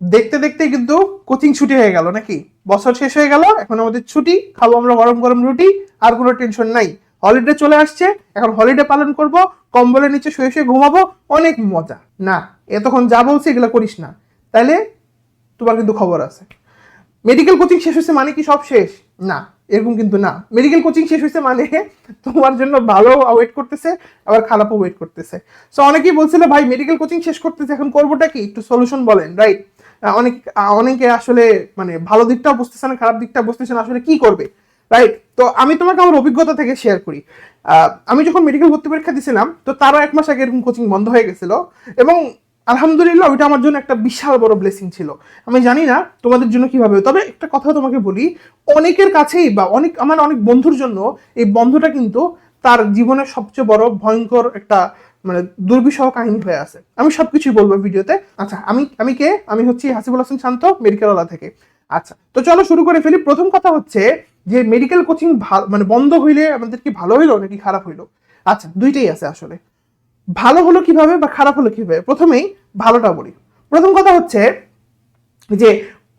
দেখতে দেখতে কিন্তু কোচিং ছুটি হয়ে গেল নাকি? বছর শেষ হয়ে গেল, এখন আমাদের ছুটি, খাব আমরা গরম গরম রুটি, আর কোনো টেনশন নাই। হলিডে চলে আসছে, এখন হলিডে পালন করব, কম্বলের নিচে শুয়ে শুয়ে ঘুমাবো, অনেক মজা। না, এতক্ষণ যা বলছি এগুলো করিস না। তাহলে তোমার কিন্তু খবর আছে। মেডিকেল কোচিং শেষ হয়েছে মানে কি সব শেষ? না, এরকম কিন্তু না। মেডিকেল কোচিং শেষ হয়েছে মানে তোমার জন্য ভালো ওয়েট করতেছে, আবার খারাপও ওয়েট করতেছে। সো অনেকেই বলছিল, ভাই মেডিকেল কোচিং শেষ করতেছে, এখন করবোটা কি? একটু সলিউশন বলেন রাইট অনেক অনেকে আসলে মানে ভালো দিকটাও বুঝতেছে না খারাপ দিকটা বুঝতেছে না আসলে কি করবে রাইট তো আমি তোমাকে আমার অভিজ্ঞতা থেকে শেয়ার করি। আমি যখন মেডিকেল ভর্তি পরীক্ষা দিয়েছিলাম তো তারও এক মাস আগে এরকম কোচিং বন্ধ হয়ে গেছিল এবং আলহামদুলিল্লাহ ওইটা আমার জন্য একটা বিশাল বড় ব্লেসিং ছিল। আমি জানি না তোমাদের জন্য কীভাবে তবে একটা কথা তোমাকে বলি, অনেকের কাছেই বা অনেক, আমার অনেক বন্ধুর জন্য এই বন্ধটা কিন্তু তার জীবনের সবচেয়ে বড় ভয়ঙ্কর একটা মানে দুর্বিষহ কাহিনী হয়ে আছে। আমি সবকিছুই বলব ভিডিওতে। আচ্ছা আমি আমি কে? আমি হচ্ছি হাসিবুল হাসান শান্ত, মেডিকেলওয়ালা থেকে। আচ্ছা তো চলো শুরু করে ফেলি। প্রথম কথা হচ্ছে যে মেডিকেল কোচিং মানে বন্ধ হইলে আমাদের কি ভালো হইল নাকি খারাপ হইল? আচ্ছা দুইটাই আছে আসলে। ভালো হলো কীভাবে বা খারাপ হলো কীভাবে? প্রথমেই ভালোটা বলি। প্রথম কথা হচ্ছে যে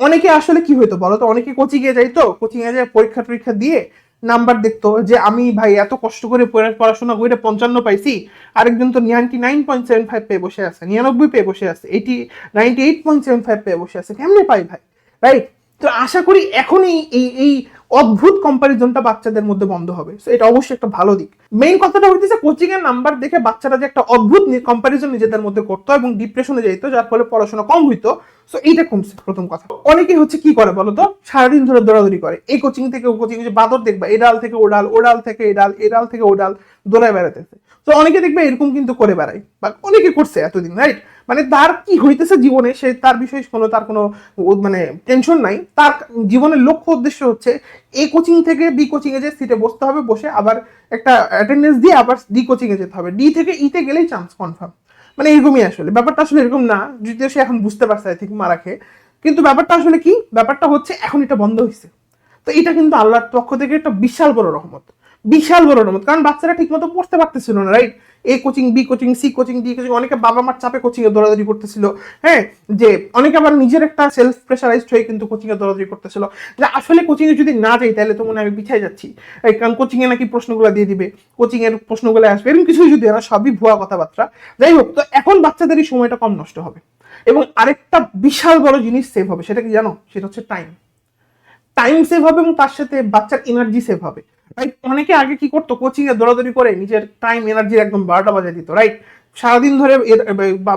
অনেকে আসলে কি হইতো বলো তো? অনেকে কোচিং এ যাইতো কোচিং এ যায় পরীক্ষা টরীক্ষা দিয়ে নাম্বার দেখতো যে আমি ভাই এত কষ্ট করে পড়া- পড়াশোনা করে পঞ্চান্ন পাইছি, আরেকজন তো ninety nine point seven five পেয়ে বসে আছে, নিরানব্বই পেয়ে বসে আছে eighty ninety eight point seven five পেয়ে বসে আছে, কেমনে পাই ভাই? রাইট তো আশা করি এখনই এই এই অদ্ভুত কম্পারিজনটা বাচ্চাদের মধ্যে বন্ধ হবে। So, এটা অবশ্যই একটা ভালো দিক। মেইন কথাটা হইতেছে কোচিং এর নাম্বার দেখে বাচ্চারা যে একটা অদ্ভুত কম্পারিজন নিজেদের মধ্যে করতো এবং ডিপ্রেশনে যেত যার ফলে পড়াশোনা কম হইতো। সো এইটা কমছে প্রথম কথা। অনেকে হচ্ছে কি করে বলো তো? সারাদিন ধরে দৌড়াদৌড়ি করে। এই কোচিং থেকে ও কোচিং যে বাদর দেখবা এ ডাল থেকে ও ডাল ও ডাল থেকে এ ডাল এ ডাল থেকে ও ডাল দৌড়ায় বেড়াতেছে তো অনেকে দেখবে এরকম কিন্তু করে বেড়ায়। বা অনেকে করছে এতদিন রাইট মানে তার কি হইতেছে জীবনে সে তার বিষয়ে কোনো তার কোনো মানে টেনশন নাই। তার জীবনের লক্ষ্য উদ্দেশ্য হচ্ছে এ কোচিং থেকে বি কোচিং এ যে সিটে বসতে হবে, বসে আবার একটা অ্যাটেন্ডেন্স দিয়ে আবার ডি কোচিং এ যেতে হবে। ডি থেকে ইতে গেলেই চান্স কনফার্ম মানে এরকমই আসলে। ব্যাপারটা আসলে এরকম না, যদিও সে এখন বুঝতে পারছে আই থিঙ্ক মারা খেয়ে। কিন্তু ব্যাপারটা আসলে কি? ব্যাপারটা হচ্ছে এখন এটা বন্ধ হয়েছে তো এটা কিন্তু আল্লাহর পক্ষ থেকে একটা বিশাল বড় রহমত। বিশাল বড় রহমত। কারণ বাচ্চারা ঠিকমতো পড়তে পারতেছিল না right A coaching B coaching C coaching D coaching অনেকে বাবা মার চাপে কোচিং এ দৌড়াদৌড়ি করতেছিল। হ্যাঁ যে অনেকে আবার নিজের একটা সেলফ প্রেশারাইজড হয়ে কিন্তু কোচিং এ দৌড়াদৌড়ি করতেছিল। যে আসলে কোচিং এ যদি না যাই, তাহলে তো মনে আমি পিছাই যাচ্ছি। কারণ কোচিং এ নাকি প্রশ্নগুলো দিয়ে দিবে। কোচিং এর প্রশ্নগুলো আসবে। এরকম কিছুই যদি না সবই ভুয়া কথাবার্তা। যাই হোক, তো এখন বাচ্চাদের এই সময়টা কম নষ্ট হবে। এবং আরেকটা বিশাল বড় জিনিস সেভ হবে, সেটা কি জানো? সেটা হচ্ছে টাইম টাইম সেভ হবে এবং তার সাথে বাচ্চার এনার্জি সেভ হবে রাইট অনেকে আগে কি করতো কোচিং এ দৌড়াদৌড়ি করে নিজের টাইম এনার্জি একদম বারোটা বাজে দিত রাইট সারাদিন ধরে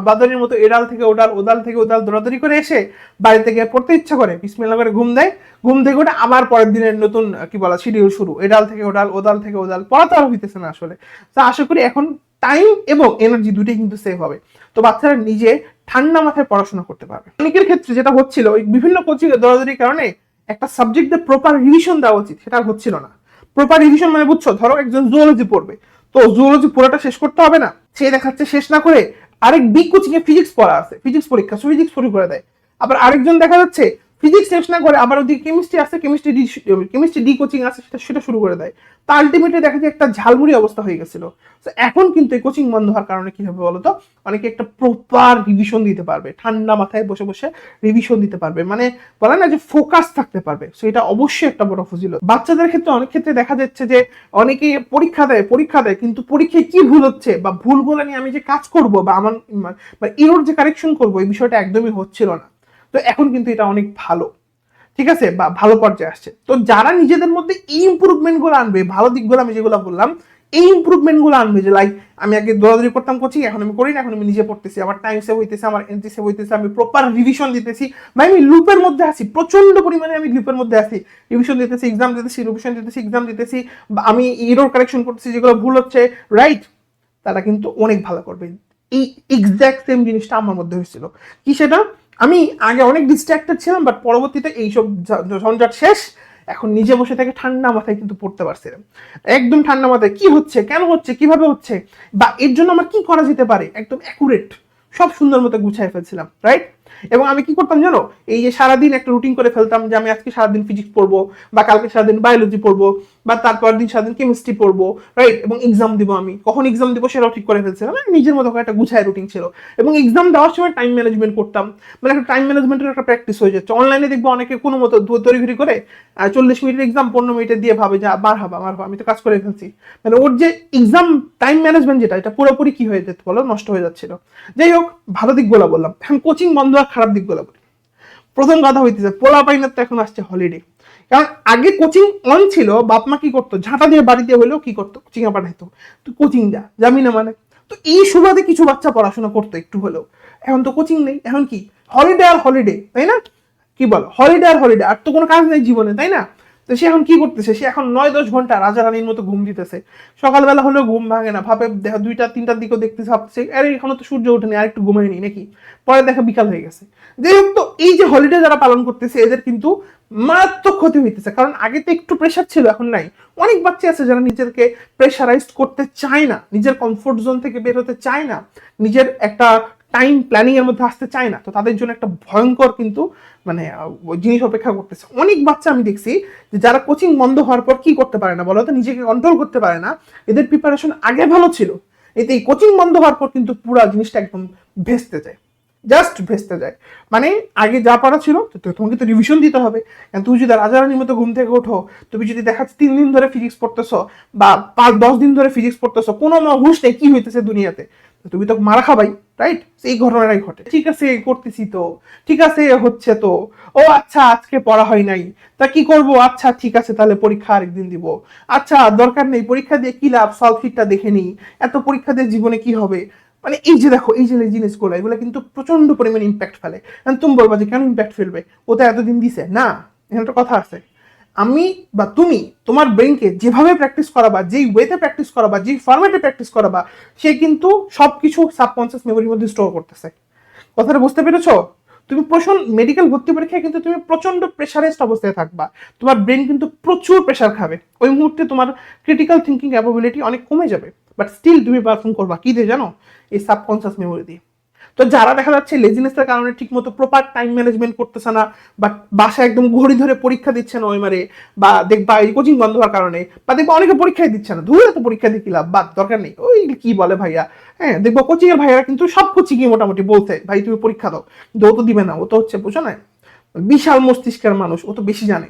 বাদরের মতো এডাল থেকে ওডাল, ওদাল থেকে ওদাল দৌড়াদৌড়ি করে এসে বাড়িতে গিয়ে পড়তে ইচ্ছা করে বিসমিল্লা করে ঘুম দেয়, ঘুম থেকে ওঠে আবার পরের দিনের নতুন কি বলা শিডিউল শুরু, এডাল থেকে ওডাল, ওদাল থেকে ওদাল পড়া তো আর হইতেছে না আসলে। তো আশা করি এখন টাইম এবং এনার্জি দুটোই কিন্তু সেভ হবে। তো বাচ্চারা নিজে ঠান্ডা মাথায় পড়াশোনা করতে পারবে। অনেকের ক্ষেত্রে যেটা হচ্ছিল, ওই বিভিন্ন কোচিং দৌড়াদৌড়ির কারণে একটা সাবজেক্টের প্রপার রিভিশন দেওয়া উচিত, সেটা হচ্ছিল না। প্রপার রিভিশন মানে বুঝছ, ধরো একজন জুওলজি পড়বে। তো জুওলজি পুরোটা শেষ করতে হবে না? সে দেখাচ্ছে শেষ না করে আরেক বিগ কোচিং এ ফিজিক্স পড়া আছে ফিজিক্স পরীক্ষা ফিজিক্স শুরু করে দেয়। আবার আরেকজন দেখা যাচ্ছে ফিজিক্স শেষ না করে আবার ওদিকে কেমিস্ট্রি আছে chemistry D chemistry D coaching আছে, সেটা সেটা শুরু করে দেয়। তা আলটিমেটলি দেখা যায় একটা ঝালমুড়ি অবস্থা হয়ে গেছিল। তো এখন কিন্তু এই কোচিং বন্ধ হওয়ার কারণে কি হবে বলতো? অনেকে একটা প্রপার রিভিশন দিতে পারবে। ঠান্ডা মাথায় বসে বসে রিভিশন দিতে পারবে। মানে বলে না যে ফোকাস থাকতে পারবে। সো এটা অবশ্যই একটা বড় ফজিলত। বাচ্চাদের ক্ষেত্রে অনেক ক্ষেত্রে দেখা যাচ্ছে যে অনেকে পরীক্ষা দেয় পরীক্ষা দেয়, কিন্তু পরীক্ষায় কি ভুল হচ্ছে বা ভুলগুলো নিয়ে আমি যে কাজ করব বা আমার বা ইরোর যে কারেকশন করব, এই বিষয়টা একদমই হচ্ছিল না। তো এখন কিন্তু এটা অনেক ভালো। ঠিক আছে? বা ভালো পর্যায়ে আসছে। তো যারা নিজেদের মধ্যে এই ইম্প্রুভমেন্টগুলো আনবে, ভালো দিকগুলো আমি যেগুলো বললাম, এই ইম্প্রুভমেন্টগুলো আনবে যে লাইক আমি আগে দৌড়াদৌড়ি করতাম কোচিং এখন আমি করি না, এখন আমি নিজে পড়তেছি আমার টাইম সেভ হইতেছে আমার এনজি সেভ হইতেছে, আমি প্রপার রিভিশন দিতেছি। বা আমি লুপের মধ্যে আছি প্রচণ্ড পরিমাণে আমি লুপের মধ্যে আছি। রিভিশন দিতেছি এক্সাম দিতেছি রিভিশন দিতেছি এক্সাম দিতেছি, বা আমি ইরোর কারেকশন করতেছি, যেগুলো ভুল হচ্ছে রাইট তারা কিন্তু অনেক ভালো করবে। এই এক্স্যাক্ট সেম জিনিসটা আমার মধ্যে হয়েছিল। কি সেটা? আমি আগে অনেক ডিস্ট্রাক্টেড ছিলাম বাট পরবর্তীতে এইসব ঝঞ্ঝাট শেষ। এখন নিজে বসে থেকে ঠান্ডা মাথায় কিন্তু পড়তে পারছিলাম। একদম ঠান্ডা মাথায়। কি হচ্ছে? কেন হচ্ছে? কীভাবে হচ্ছে? বা এর জন্য আমার কি করা যেতে পারে? একদম অ্যাকুরেট সব সুন্দর মতো গুছাই ফেলছিলাম রাইট এবং আমি কি করতাম জানো? এই যে সারাদিন একটা রুটিন করে ফেলতাম যে আমি আজকে সারাদিন ফিজিক্স পড়ব বা কালকে সারাদিন বায়োলজি পড়ব। বা তারপর দিন সারাদিন কেমিস্ট্রি পড়ব রাইট এবং এক্সাম দিব আমি। কখন এক্সাম দিব সেটাও ঠিক করে ফেলছিলাম। মানে নিজের মতো একটা গুছায় রুটিন ছিল। এবং এক্সাম দেওয়ার সময় টাইম ম্যানেজমেন্ট করতাম। মানে একটা টাইম ম্যানেজমেন্টের একটা প্র্যাকটিস হয়ে যাচ্ছে অনলাইনে দেখব অনেকে কোনো মতো তড়িঘড়ি করে চল্লিশ মিনিটের এক্সাম পনেরো মিনিটে দিয়ে ভাবে যে মার হাবা মার হাবা, আমি তো কাজ করে ফেলছি। মানে ওর যে এক্সাম টাইম ম্যানেজমেন্ট যেটা, এটা পুরোপুরি কি হয়ে যেত বলো? নষ্ট হয়ে যাচ্ছিল। যাই হোক, ভালো দিকগুলো বললাম। এখন কোচিং বন্ধ আর খারাপ দিকগুলো বলি। প্রথম কথা হইতেছে, পোলা পাইনার তো এখন আসছে হলিডে কারণ আগে কোচিং অন ছিল, বাপ মা কি করতো? ঝাঁটা দিয়ে বাড়িতে হলেও কি করতো? কোচিং এ পাঠাইতো। তুই কোচিং যা যাবি না মানে তো এই সুবাদে কিছু বাচ্চা পড়াশোনা করতো একটু হলেও। এখন তো কোচিং নেই। এখন কি? হলিডে আর হলিডে তাই না? কি বল? হলিডে আর হলিডে আর তো কোনো কাজ নেই জীবনে, তাই না? তো সে এখন কি করতেছে? সে এখন নয় দশ ঘণ্টা রাজা রানীর মতো ঘুম দিতেছে। সকালবেলা হলেও ঘুম ভাঙে না। ভাবে দেখা দুইটা, তিনটার দিকেও দেখতেছে, ভাবতেছে, আরে, এখনও তো সূর্য ওঠেনি আর একটু ঘুমাই নি, নাকি? পরে দেখা বিকাল হয়ে গেছে। যাই হোক তো, এই যে হলিডে যারা পালন করতেছে, এদের কিন্তু মারাত্মক ক্ষতি হইতেছে। কারণ আগে তো একটু প্রেশার ছিল, এখন নাই। অনেক বাচ্চা আছে যারা নিজেকে প্রেশারাইজড করতে চায় না, নিজের কমফোর্ট জোন থেকে বের হতে চায় না। নিজের একটা টাইম প্ল্যানিং এর মধ্যে আসতে চায় না, তো তাদের জন্য একটা ভয়ঙ্কর কিন্তু মানে জিনিস অপেক্ষা করতেছে। অনেক বাচ্চা আমি দেখছি যে যারা কোচিং বন্ধ হওয়ার পর কি করতে পারে না, বলো তো নিজেকে কন্ট্রোল করতে পারে না, এদের প্রিপারেশন আগে ভালো ছিল। এতে এই কোচিং বন্ধ হওয়ার পর কিন্তু পুরো জিনিসটা একদম ভেস্তে যায়। জাস্ট ভেস্তে যায়। মানে আগে যা পারা ছিল তোমাকে তো রিভিশন দিতে হবে। কারণ তুমি যদি রাজারানির মতো ঘুম থেকে ওঠো, তুমি যদি দেখাচ্ছ তিন দিন ধরে ফিজিক্স পড়তেছো বা পাঁচ, দশ দিন ধরে ফিজিক্স পড়তেছো, কোনো হুশ নেই কি হইতেছে দুনিয়াতে। তুমি তো মারা খাবাই রাইট এই ঘটনাটাই ঘটে। ঠিক আছে, করতেছি তো। ঠিক আছে, হচ্ছে তো। ও আচ্ছা আজকে পড়া হয় নাই। তা কি করব? আচ্ছা ঠিক আছে, তাহলে পরীক্ষা আরেকদিন দিব। আচ্ছা দরকার নেই, পরীক্ষা দিয়ে কি লাভ? সলভ শিটটা দেখে নিই। এত পরীক্ষা দিয়ে জীবনে কি হবে? মানে এই যে দেখো, এই যে জিনিসগুলো এগুলো কিন্তু প্রচণ্ড পরিমাণে ইম্প্যাক্ট ফেলে। তুমি বলবা যে কেন ইম্প্যাক্ট ফেলবে? ও তো এতদিন দিছে। না, এখানে একটা কথা আছে। আমি বা তুমি তোমার ব্রেনকে যেভাবে প্র্যাকটিস করাবা, যেই ওয়েতে প্র্যাকটিস করাবা, যেই ফরম্যাটে প্র্যাকটিস করাবা, সে কিন্তু সবকিছু সাবকনসিয়াস মেমোরির মধ্যে স্টোর করতেছে। কথাটা বুঝতে পেরেছ? তুমি প্রচণ্ড মেডিকেল ভর্তি পরীক্ষায় কিন্তু তুমি প্রচণ্ড প্রেশারেস্ট অবস্থায় থাকবা। তোমার ব্রেন কিন্তু প্রচুর প্রেশার খাবে। ওই মুহূর্তে তোমার ক্রিটিক্যাল থিঙ্কিং ক্যাপাবিলিটি অনেক কমে যাবে। বাট স্টিল তুমি পারফর্ম করবা। কী দিয়ে জানো? এই সাবকনসিয়াস মেমোরি দিয়ে। তো যারা দেখা যাচ্ছে লেজিনেসের কারণে ঠিকমতো প্রপার টাইম ম্যানেজমেন্ট করতেছে না, বা বাসায় একদম ঘড়ি ধরে পরীক্ষা দিচ্ছে না ওই মারে, বা দেখবা এই কোচিং বন্ধ হওয়ার কারণে, বা দেখবা অনেকে পরীক্ষায় দিচ্ছে না ধুয়ে তো পরীক্ষা দিয়ে লাভ? দরকার নেই। ওই কি বলে ভাইয়া? হ্যাঁ দেখব কোচিং এর ভাইয়ারা কিন্তু সব কোচিংই মোটামুটি বলছে, ভাই, তুমি পরীক্ষা দাও। কিন্তু ও তো দিবে না, ও তো হচ্ছে বুঝো না? বিশাল মস্তিষ্কের মানুষ, ও তো বেশি জানে।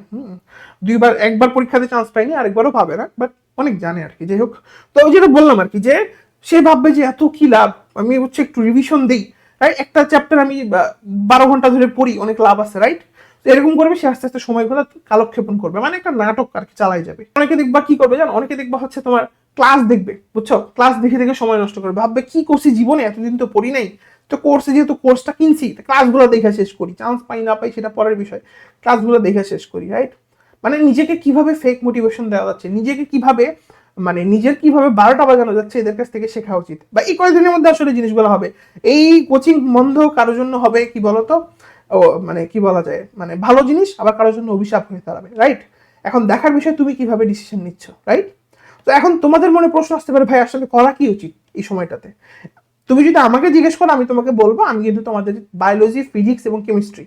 দুইবার, একবার পরীক্ষাতে চান্স পায়নি, আরেকবারও পাবে না বাট অনেক জানে আর কি, যাই হোক। তো ওই যেটা বললাম আর কি যে সে ভাববে যে এত কি লাভ? আমি হচ্ছে একটু রিভিশন দিই রাইট একটা চ্যাপ্টার আমি বারো ঘণ্টা ধরে পড়ি, অনেক লাভ আছে রাইট তো এরকম করবে, সে আস্তে আস্তে সময়গুলো কালক্ষেপণ করবে। মানে একটা নাটক আর কি চালাই যাবে। অনেকে দেখবা কি করবে জানো? অনেকে দেখবা হচ্ছে তোমার ক্লাস দেখবে, বুঝছ? ক্লাস দেখে দেখে সময় নষ্ট করবে। ভাববে কি করছি জীবনে? এতদিন তো পড়ি নাই। তো কোর্সে যেহেতু কোর্সটা কিনছি ক্লাসগুলো দেখে শেষ করি। চান্স পাই না পাই সেটা পরের বিষয়। ক্লাসগুলো দেখে শেষ করি রাইট মানে নিজেকে কীভাবে ফেক মোটিভেশন দেওয়া যাচ্ছে? নিজেকে কীভাবে মানে নিজের কীভাবে বারোটা বাজানো যাচ্ছে এদের কাছ থেকে শেখা উচিত। বা এই কয়েকদিনের মধ্যে আসলে জিনিসগুলো হবে। এই কোচিং বন্ধ কারোর জন্য হবে কি বলতো? ও মানে কি বলা যায়? মানে ভালো জিনিস, আবার কারোর জন্য অভিশাপ হয়ে দাঁড়াবে রাইট এখন দেখার বিষয় তুমি কীভাবে ডিসিশন নিচ্ছ রাইট তো এখন তোমাদের মনে প্রশ্ন আসতে পারে, ভাই, আসলে করা কি উচিত এই সময়টাতে? তুমি যদি আমাকে জিজ্ঞেস করো, আমি তোমাকে বলব, আমি কিন্তু তোমাদের বায়োলজি ফিজিক্স এবং কেমিস্ট্রি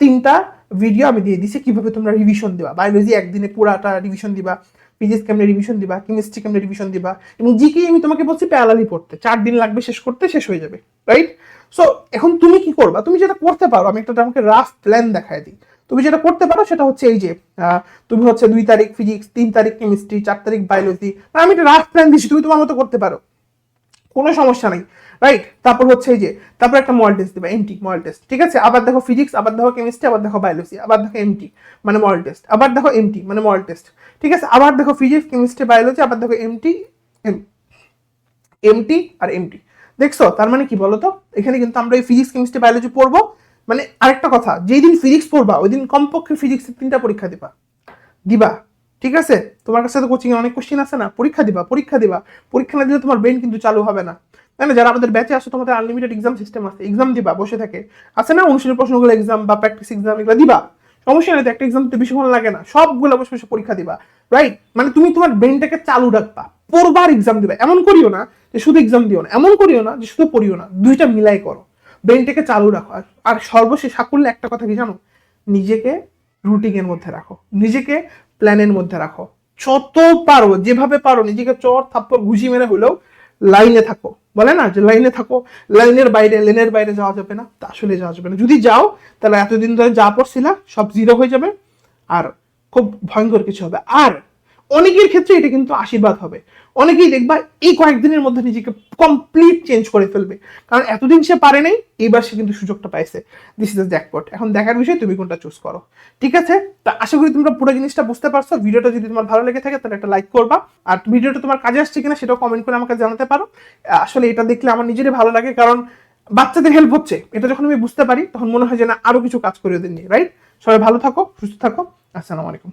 তিনটা ভিডিও আমি দিয়ে দিছি, কীভাবে তোমরা রিভিশন দিবা। বায়োলজি একদিনে পুরাটা রিভিশন দিবা। ফিজিক্স কেমনে রিভিশন দিবা কেমিস্ট্রি কেমনে রিভিশন দিবা, এবং জিকে আমি তোমাকে বলছি প্যারালালি পড়তে। চার দিন লাগবে, শেষ করতে, শেষ হয়ে যাবে রাইট সো এখন তুমি কি করবা? তুমি যেটা করতে পারো, আমি একটা তোমাকে রাফ প্ল্যান দেখায় দিই। তুমি যেটা করতে পারো, সেটা হচ্ছে এই যে তুমি হচ্ছে দুই তারিখ ফিজিক্স তিন তারিখ কেমিস্ট্রি চার তারিখ বায়োলজি আমি একটা রাফ প্ল্যান দিচ্ছি তুমি তোমার মতো করতে পারো। কোনো সমস্যা নেই রাইট তারপর হচ্ছে এই যে, তারপর একটা মডেল টেস্ট দিবা এমটি মডেল টেস্ট ঠিক আছে? আবার দেখো ফিজিক্স আবার দেখো কেমিস্ট্রি আবার দেখো বায়োলজি আবার দেখো এমটি মানে মডেল টেস্ট আবার দেখো এমটি মানে মডেল টেস্ট ঠিক আছে? আবার দেখো ফিজিক্স কেমিস্ট্রি বায়োলজি আবার দেখো এমটি এমটি আর এমটি দেখছ? তার মানে কি বলতো? এখানে কিন্তু আমরা এই ফিজিক্স কেমিস্ট্রি বায়োলজি পড়ব মানে আরেকটা কথা, যেই দিন ফিজিক্স পড়বা, ওই দিন কমপক্ষে ফিজিক্সের তিনটা পরীক্ষা দিবা দিবা ঠিক আছে? তোমার কাছে তো কোচিং এ অনেক কোশ্চিন আছে না? পরীক্ষা দিবা পরীক্ষা দিবা। পরীক্ষা না দিলে তোমার ব্রেন কিন্তু চালু হবে না। তাই না? যারা আমাদের ব্যাচে আসে, তোমাদের আনলিমিটেড এক্সাম সিস্টেম আছে। এক্সাম দিবা, বসে থাকে। আছে না অনুশীলন প্রশ্নগুলো এক্সাম বা প্র্যাকটিস এক্সাম এগুলো দিবা? সমস্যা নেই, একটা এক্সাম দিতে বেশিক্ষণ লাগে না। সবগুলো বসে বসে পরীক্ষা দিবা। রাইট মানে তুমি তোমার ব্রেনটাকে চালু রাখবা। পড়বার এক্সাম দিবা। এমন করিও না যে শুধু এক্সাম দিও না। এমন করিও না যে শুধু পড়িও না। দুইটা মিলাই করো। ব্রেনটাকে চালু রাখো। আর সর্বশেষ সাকুল্যে একটা কথা কি জানো? নিজেকে রুটিনের মধ্যে রাখো। নিজেকে প্ল্যানের মধ্যে রাখো। যত পারো, যেভাবে পারো, নিজেকে চর থাপ্পড়, ঘুষি মেরে হলেও লাইনে থাকো। বলে না যে লাইনে থাকো, লাইনের বাইরে, লেনের বাইরে যাওয়া যাবে না, তা আসলে যাওয়া যাবে না। যদি যাও, তাহলে এতদিন ধরে যা পড়ছিলা, সব জিরো হয়ে যাবে। আর খুব ভয়ঙ্কর কিছু হবে। আর অনেকের ক্ষেত্রে এটা কিন্তু আশীর্বাদ হবে। অনেকেই দেখবা এই কয়েকদিনের মধ্যে নিজেকে কমপ্লিট চেঞ্জ করে ফেলবে। কারণ এতদিন সে পারে নাই, এইবার সে কিন্তু সুযোগটা পাইছে। দিস ইজ জ্যাকপট এখন দেখার বিষয়, তুমি কোনটা চুজ করো। ঠিক আছে? তা আশা করি তোমরা পুরো জিনিসটা বুঝতে পারছ। ভিডিওটা যদি তোমার ভালো লেগে থাকে, তাহলে একটা লাইক করবা। আর ভিডিওটা তোমার কাজে আসছে কিনা সেটাও কমেন্ট করে আমাকে জানাতে পারো। আসলে এটা দেখলে আমার নিজেরই ভালো লাগে, কারণ বাচ্চাদের হেল্প হচ্ছে। এটা যখন আমি বুঝতে পারি, তখন মনে হয় যে না, আরও কিছু কাজ করে ওদের নিয়ে রাইট সবাই ভালো থাকো, সুস্থ থাকো। আসসালামু আলাইকুম।